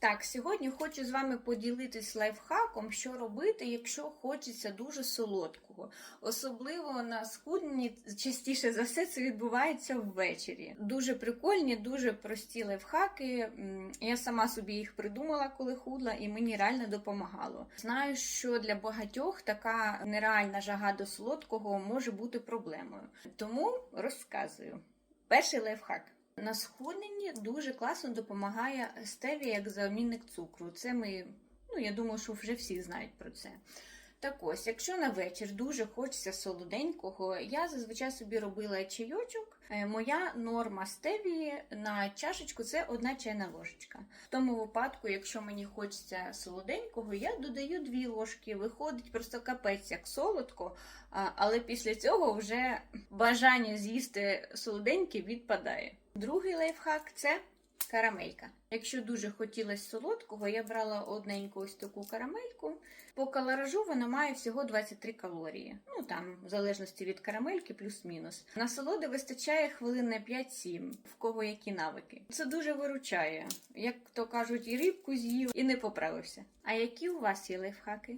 Так, сьогодні хочу з вами поділитись лайфхаком, що робити, якщо хочеться дуже солодкого. Особливо на схудненні частіше за все це відбувається ввечері. Дуже прикольні, дуже прості лайфхаки. Я сама собі їх придумала, коли худла, і мені реально допомагало. Знаю, що для багатьох така нереальна жага до солодкого може бути проблемою. Тому розказую. Перший лайфхак. На схудненні дуже класно допомагає стевія як замінник цукру. Це ми, ну я думаю, що вже всі знають про це. Так ось, якщо на вечір дуже хочеться солоденького, я зазвичай собі робила чайочок. Е, Моя норма стевії на чашечку це одна чайна ложечка. В тому випадку, якщо мені хочеться солоденького, я додаю дві ложки. Виходить просто капець як солодко, але після цього вже бажання з'їсти солоденьке відпадає. Другий лайфхак це карамелька. Якщо дуже хотілося солодкого, я брала одненьку ось таку карамельку. По калоражу вона має всього 23 калорії. Ну там, в залежності від карамельки, плюс-мінус. Насолоди вистачає хвилин на 5-7, в кого які навики. Це дуже виручає. Як то кажуть, і рибку з'їв, і не поправився. А які у вас є лайфхаки?